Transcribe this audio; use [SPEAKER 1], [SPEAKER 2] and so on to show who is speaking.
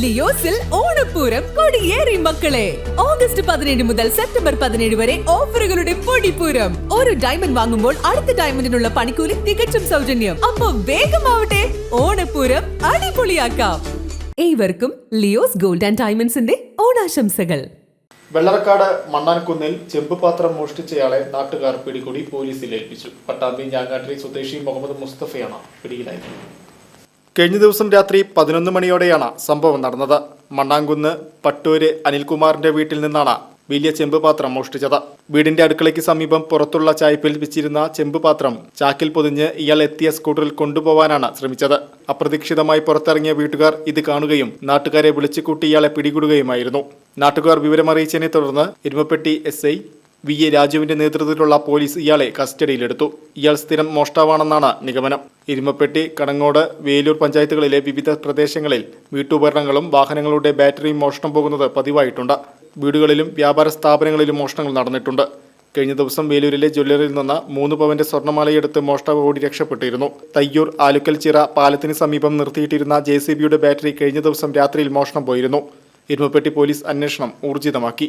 [SPEAKER 1] ലിയോസിൽ ഓണപ്പൂരം കൊടിയേറി മക്കളെ. ഓഗസ്റ്റ് പതിനേഴ് മുതൽ സെപ്റ്റംബർ പതിനേഴ് വരെ ഓഫറുകളുടെ പൊടിപ്പൂരം. ഒരു ഡയമണ്ട് വാങ്ങുമ്പോൾ അടുത്ത ഡയമണ്ടിനുള്ള പണിക്കൂലി തികച്ചും സൗജന്യം. അപ്പൊ വേഗമാവട്ടെ ഓണപ്പൂരം അടിപൊളിയാക്കാം. ഏവർക്കും ലിയോസ് ഗോൾഡ് ആൻഡ് ഡയമണ്ട്സിന്റെ ഓണാശംസകൾ.
[SPEAKER 2] വെള്ളറക്കാട് മണ്ണാൻകുന്നിൽ ചെമ്പുപാത്രം മോഷ്ടിച്ചയാളെ നാട്ടുകാർ പിടികൂടി പോലീസിൽ ഏൽപ്പിച്ചു. പട്ടാമ്പി ഞാങ്ങാട്ടിരി സ്വദേശി മുഹമ്മദ് മുസ്തഫയാണ് പിടിയിലായത്. കഴിഞ്ഞ ദിവസം രാത്രി പതിനൊന്ന് മണിയോടെയാണ് സംഭവം നടന്നത്. മണ്ണാങ്കുന്ന് പട്ടൂര് അനിൽകുമാറിന്റെ വീട്ടിൽ നിന്നാണ് വലിയ ചെമ്പ് പാത്രം മോഷ്ടിച്ചത്. വീടിന്റെ അടുക്കളയ്ക്ക് സമീപം പുറത്തുള്ള ചായ്പിൽ വെച്ചിരുന്ന ചെമ്പ് പാത്രം ചാക്കിൽ പൊതിഞ്ഞ് ഇയാൾ എത്തിയ സ്കൂട്ടറിൽ കൊണ്ടുപോവാനാണ് ശ്രമിച്ചത്. അപ്രതീക്ഷിതമായി പുറത്തിറങ്ങിയ വീട്ടുകാർ ഇത് കാണുകയും നാട്ടുകാരെ വിളിച്ചുകൂട്ടി ഇയാളെ പിടികൂടുകയുമായിരുന്നു. നാട്ടുകാർ വിവരമറിയിച്ചതിനെ തുടർന്ന് Erumapetty S I V. A. രാജുവിന്റെ നേതൃത്വത്തിലുള്ള പോലീസ് ഇയാളെ കസ്റ്റഡിയിലെടുത്തു. ഇയാൾ സ്ഥിരം മോഷ്ടാവാണെന്നാണ് നിഗമനം. ഇരുമപ്പെട്ടി കടങ്ങോട് വേലൂർ പഞ്ചായത്തുകളിലെ വിവിധ പ്രദേശങ്ങളിൽ വീട്ടുപകരണങ്ങളും വാഹനങ്ങളുടെ ബാറ്ററിയും മോഷണം പോകുന്നത് പതിവായിട്ടുണ്ട്. വീടുകളിലും വ്യാപാര സ്ഥാപനങ്ങളിലും മോഷണങ്ങൾ നടന്നിട്ടുണ്ട്. കഴിഞ്ഞ ദിവസം വേലൂരിലെ ജ്വല്ലറിയിൽ നിന്ന് മൂന്ന് പവന്റെ സ്വർണമാലയെടുത്ത് മോഷ്ടാവ് ഓടി രക്ഷപ്പെട്ടിരുന്നു. തയ്യൂർ ആലുക്കൽ ചിറ പാലത്തിന് സമീപം നിർത്തിയിട്ടിരുന്ന ജെ ബാറ്ററി കഴിഞ്ഞ ദിവസം രാത്രിയിൽ മോഷണം പോയിരുന്നു. ഇരുമപ്പെട്ടി പോലീസ് അന്വേഷണം ഊർജിതമാക്കി.